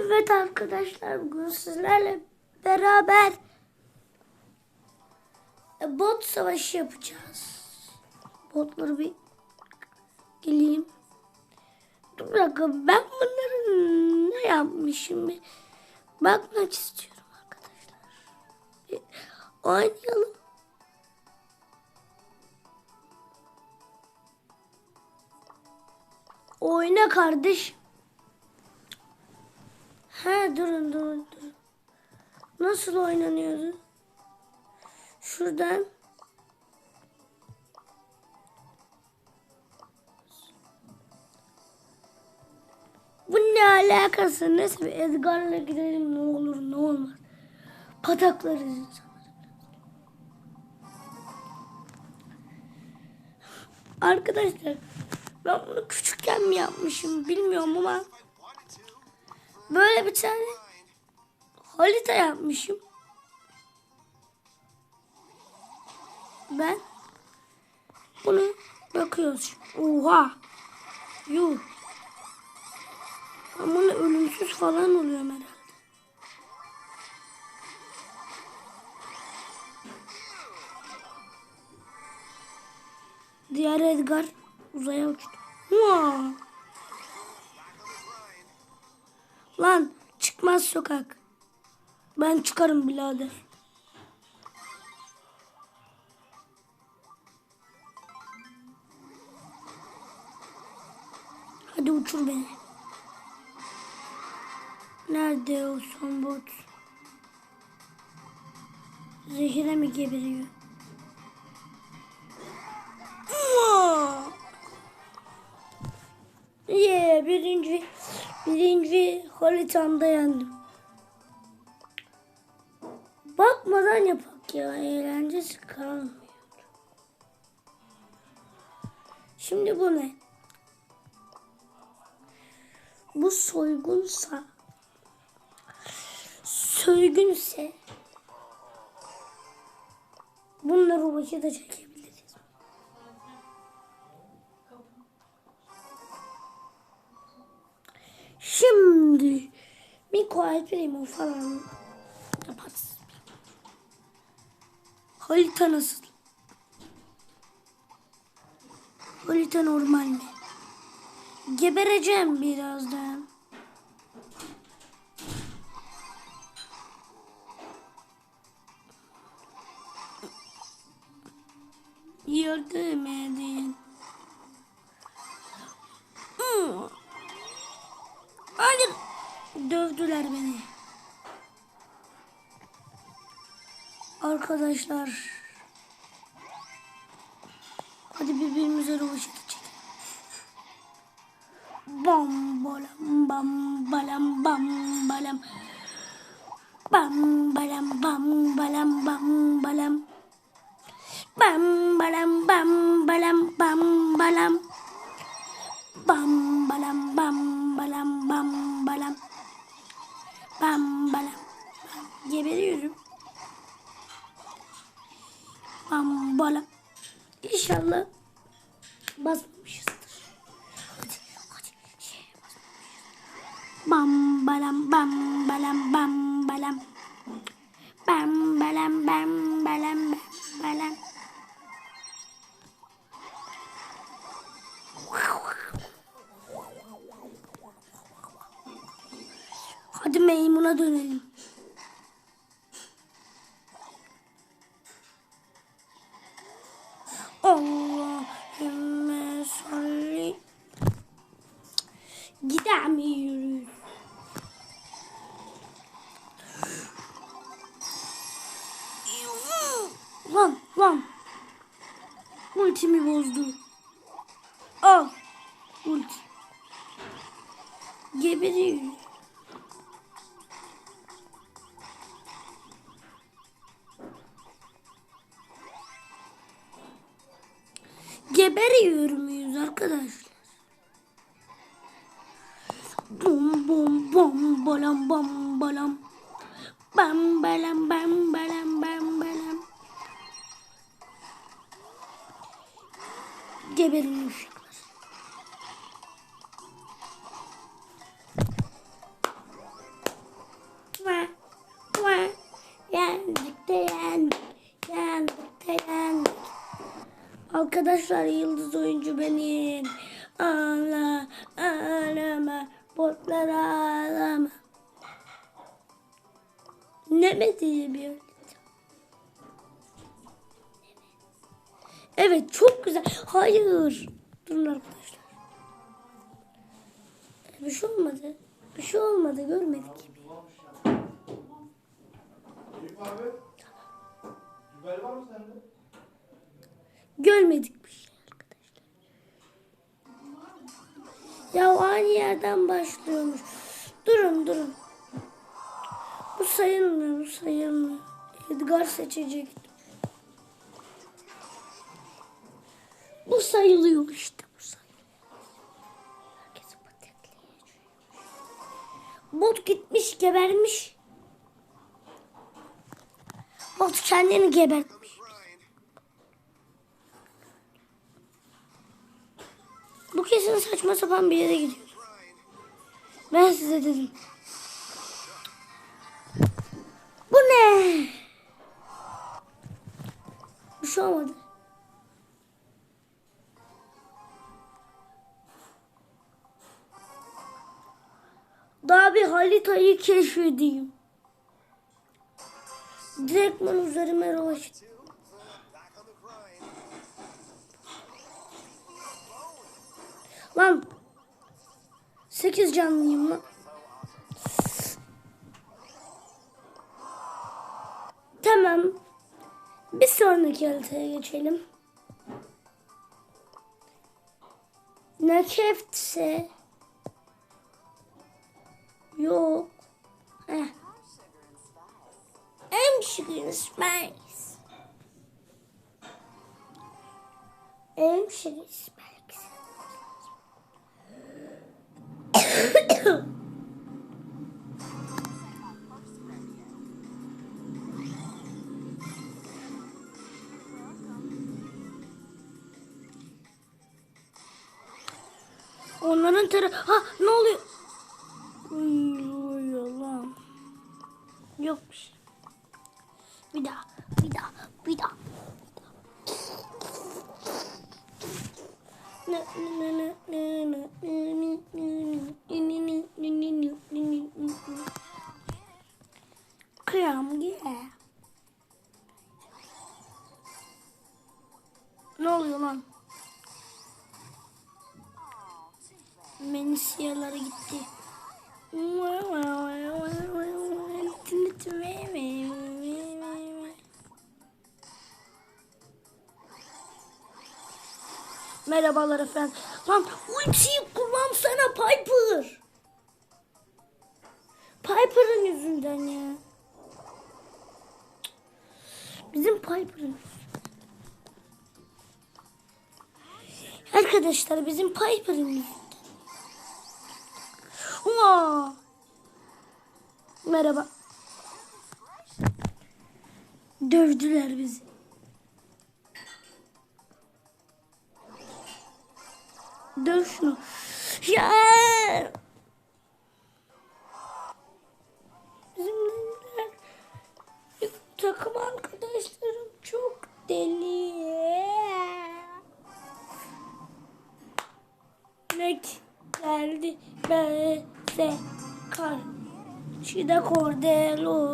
Evet arkadaşlar bugün sizlerle beraber e, bot savaşı yapacağız. Botları bir geleyim. Dur bir ben bunları ne yapmışım bir bakmak istiyorum arkadaşlar. Bir oynayalım. Oyna kardeş. He durun durun durun. Nasıl oynanıyordu? Şuradan. Bu ne alakası? Neyse bir Edgar'la gidelim ne olur ne olmaz. Pataklarız insanları. Arkadaşlar ben bunu küçükken mi yapmışım bilmiyorum ama böyle bir tane harita yapmışım. Ben bunu bakıyoruz. Oha. Yuh. Bunu ölümsüz falan oluyorum herhalde. Diğer Edgar uzaya uçtu. Hua. Lan çıkmaz sokak. Ben çıkarım birader. Hadi uçur beni. Nerede o son bot? Zehire mi geberiyor? Yeah, birinci birinci haritamda yendim. Bakmadan yapak ya eğlencesi kalmıyor. Şimdi bu ne? Bu soygunsa soygunse bunları başa da çekebiliriz. Şimdi Miko Alperimo falan yaparız. Harita nasıl? Harita normal mi? Gebereceğim birazdan. Yardım edin. Hmm. Hayır. Dövdüler beni. Arkadaşlar. Hadi birbirimize rövaş edecek. Bam balam bam balam bam balam. Bam balam bam balam bam balam. Bam balam bam balam bam balam. Bam balam bam balam bam balam. Bam balam. Geberiyorum. Bam balam. İnşallah basmamışızdır. Hadi hadi. Şey, basmamışız. Bam balam bam balam bam balam. Bam balam bam balam bam balam. Meymuna dönelim. bom bom balam bam balam. Bam balam bam balam bam balam. Geberin uşaklar. Vah vah. Yendik de yendik. Yendik de yendik. Arkadaşlar yıldız oyuncu beni Evet çok güzel. Hayır. Durun arkadaşlar. Bir şey olmadı. Bir şey olmadı görmedik. Görmedik bir şey arkadaşlar. Ya aynı yerden başlıyormuş. Durun durun. Bu sayılmıyor, bu sayılmıyor. Edgar seçecek. Bu sayılıyor işte bu sayılıyor. Herkes patakleyecek. Bot gitmiş gebermiş. Bot kendini gebertmiş. Bu kesin saçma sapan bir yere gidiyor. Ben size dedim. Bu ne? Bir şey olmadı. Haritayı keşfedeyim. Direktman üzerime ravaş. Lan. Sekiz canlıyım lan. Tamam. Bir sonraki haritaya geçelim. Nekeftse. Yok. Heh. I'm sugar and spice. I'm sugar and spice. Onların tara... Ha ne oluyor? Yok bir şey. Daha, bir daha, bir daha. Ne ne ne ne ne ne ne ne ne Kıyam yeah. Ne oluyor lan? Menisiyaları gitti. Merhabalar efendim. Lan ultiyi kullansana Piper. Piper'ın yüzünden ya. Bizim Piper'ın. Arkadaşlar bizim Piper'ın yüzünden. Merhaba. Dövdüler bizi. Döv şunu. Ya. Bizimler takım arkadaşlarım çok deli. Mek geldi beze karşıda Cordelus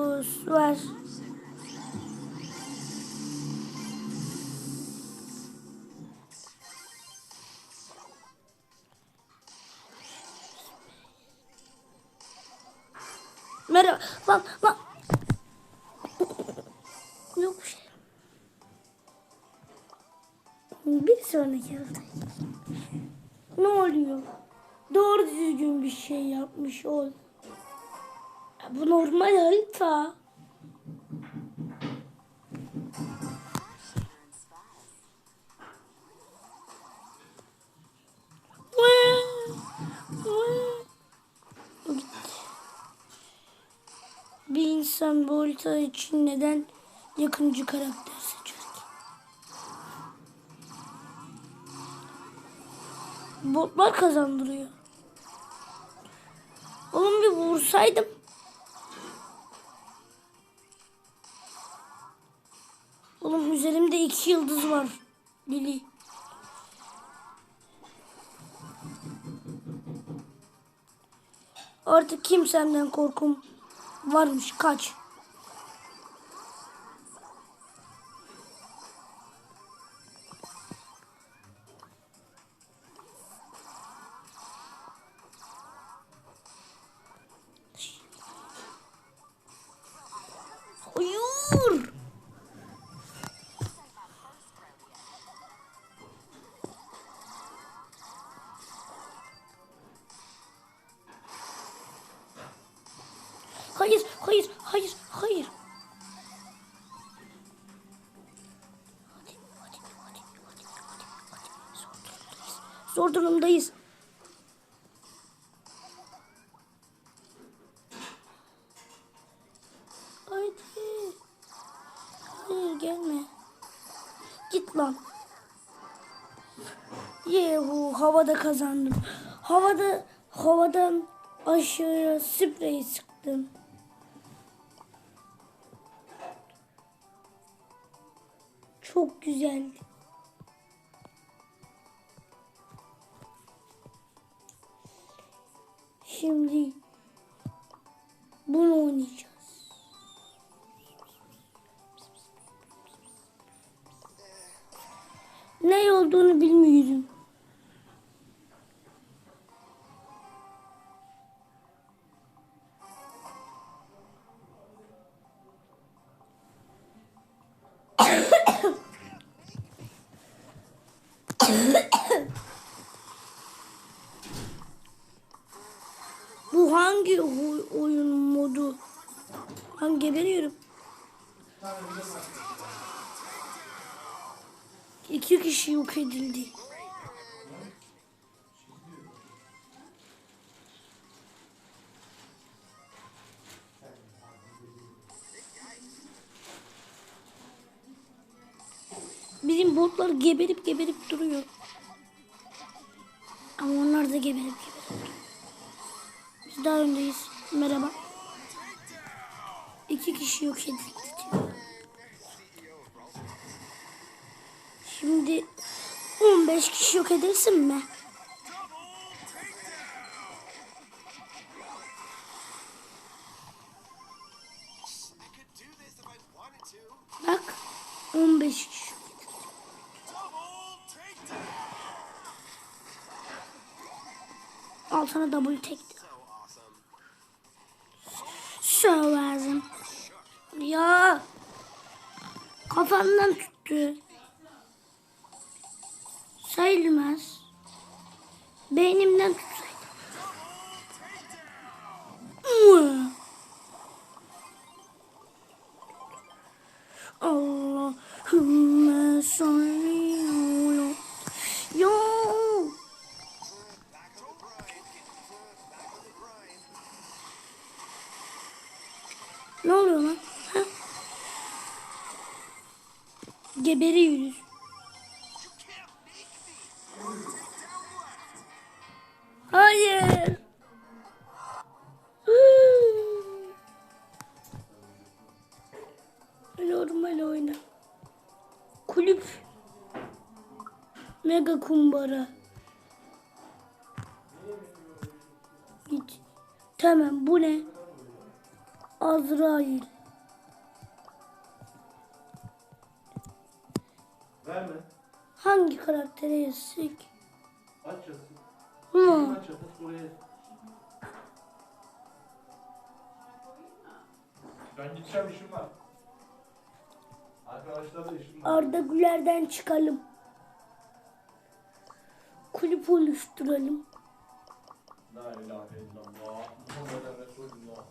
Ne oluyor? Doğru düzgün bir şey yapmış ol. Bu normal harita. Bir insan bu harita için neden yakıncı karakter botlar kazandırıyor. Oğlum bir vursaydım. Oğlum üzerimde iki yıldız var. Lili. Artık kimsemden korkum varmış. Kaç. Hayır, hayır, hayır. Hadi, hadi, hadi, hadi, hadi, hadi. Zor durumdayız. Zor durumdayız. Gelme. Git lan. Yehu havada kazandım. Havada havadan aşağıya sprey sıktım. Çok güzeldi. Şimdi bunu oynayacağız. Ne olduğunu bilmiyorum. İki kişi yok edildi. Bizim botlar geberip geberip duruyor. Ama onlar da geberip geberip. Biz daha öndeyiz. Merhaba. İki kişi yok edildi diyor. Şimdi 15 kişi yok edilsin mi? Bak 15 kişi edildi. Double tekti. So. Söverdim. Ya. Kafamdan tuttu. Sayılmaz. Beynimden tutsaydı. Mıh. Allahümme salli ala. Grind. Ne oluyor lan? Ha? Geberiyoruz. Azrail. Verme. Hangi karaktere yazık? Aç yazsın. Hı. Aç yazsın. Oraya. Ben gideceğim işim var. Arkadaşlarla işim var. Arda Güler'den çıkalım. Kulüp oluşturalım. La ilahe illallah. Muhammeden Resulullah.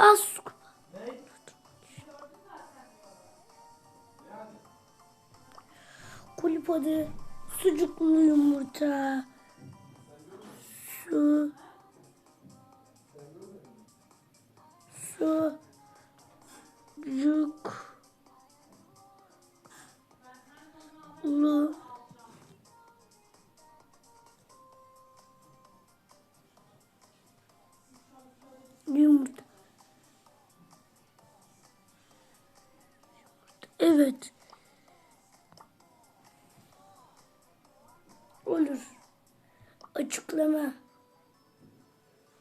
Az. Kulüp adı sucuklu yumurta. Su. Su. Açıklama.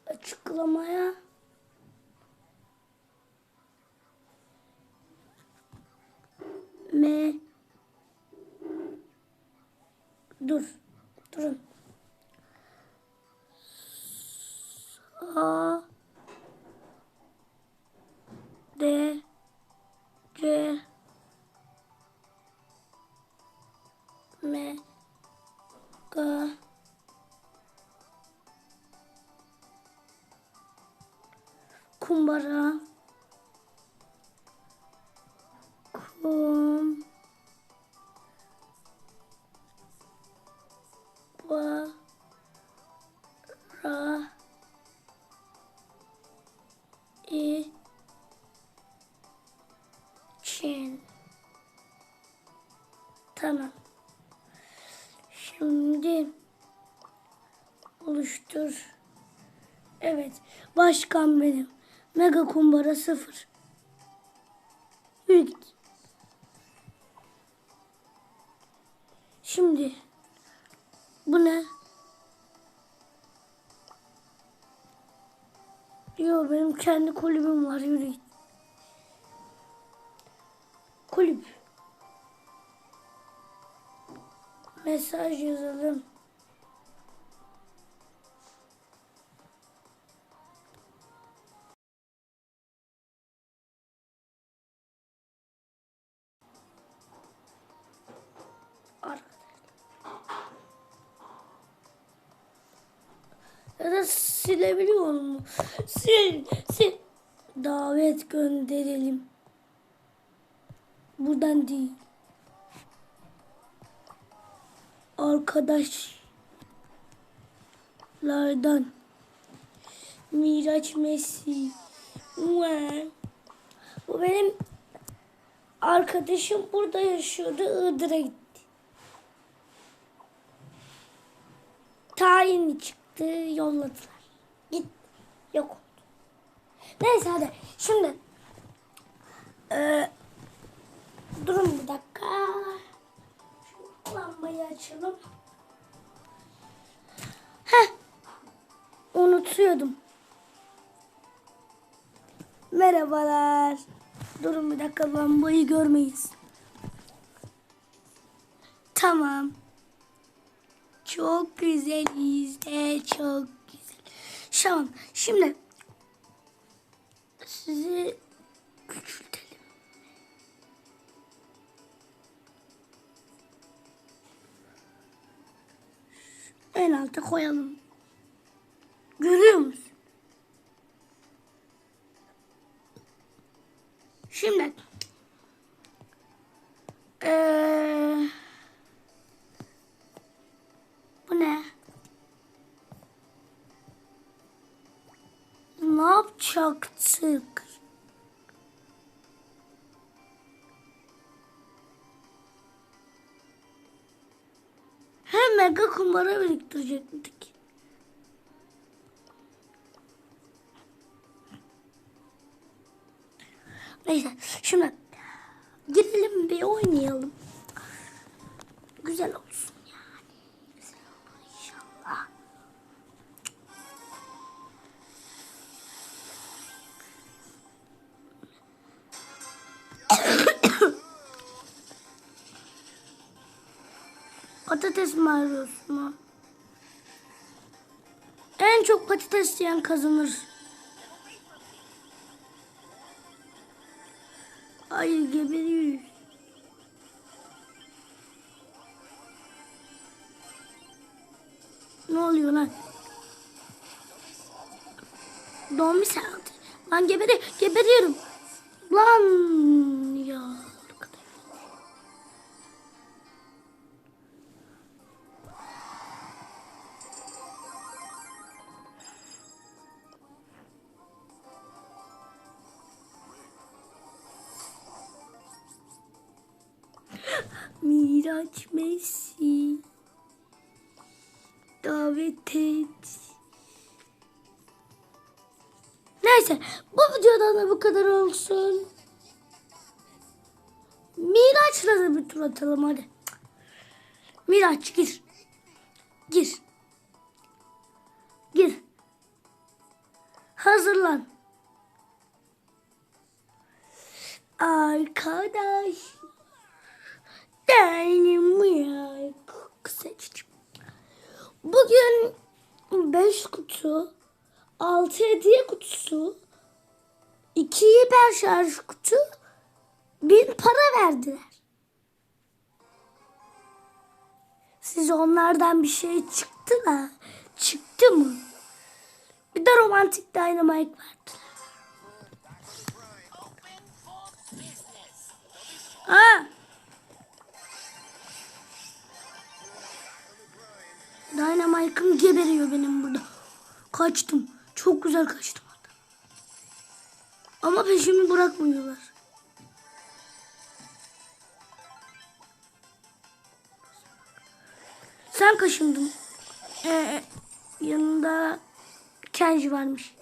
Açıklamaya. Me. Dur. Durun. A. Kumbara. Kum. Ba. Ra. İ. Çin. Tamam. Şimdi oluştur. Evet. Başkan benim. Mega kumbara sıfır. Yürü git. Şimdi bu ne? Yo benim kendi kulübüm var yürü git. Kulüp. Mesaj yazalım. Da silebiliyor mu? Sil, sil. Davet gönderelim. Buradan değil. Arkadaşlardan. Miraç Messi. Bu benim arkadaşım burada yaşıyordu. Iğdır'a gitti. Tayini çıktı. Yolladılar. Git. Yok oldu. Neyse hadi. Şimdi eee durun bir dakika. Şu lambayı açalım. Heh. Unutuyordum. Merhabalar. Durun bir dakika lambayı görmeyiz. Tamam. Çok güzeliz de çok güzel. Tamam. Şimdi sizi küçültelim. En alta koyalım. Görüyor musun? Şimdi eee girelim bir oynayalım. Güzel olsun yani. Güzel. Patates mi arıyorsun? En çok patates yiyen kazanır. Ay geberiyoruz. Ne oluyor lan? Don bir saat. Lan geberi, geberiyorum. Lan ya. tur atalım hadi. Miraç gir. Gir. Gir. Hazırlan. Arkadaş. Dynamite seçtim. Bugün 5 kutu, 6 hediye kutusu, 2 hiper şarj kutu, 1000 para verdiler. Siz onlardan bir şey çıktı da çıktı mı? Bir de romantik dynamite verdiler. Ha. Dynamite'ım geberiyor benim burada. Kaçtım. Çok güzel kaçtım orada. Ama peşimi bırakmıyorlar. Sen kaşındın. Ee, yanında Kenji varmış.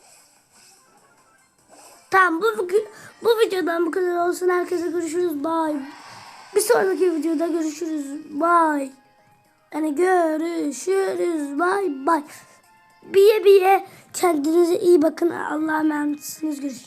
Tamam bu, bu videodan bu kadar olsun. Herkese görüşürüz. Bye. Bir sonraki videoda görüşürüz. Bye. Yani görüşürüz. Bye bye. Biye biye kendinize iyi bakın. Allah'a emanetsiniz. Görüşürüz.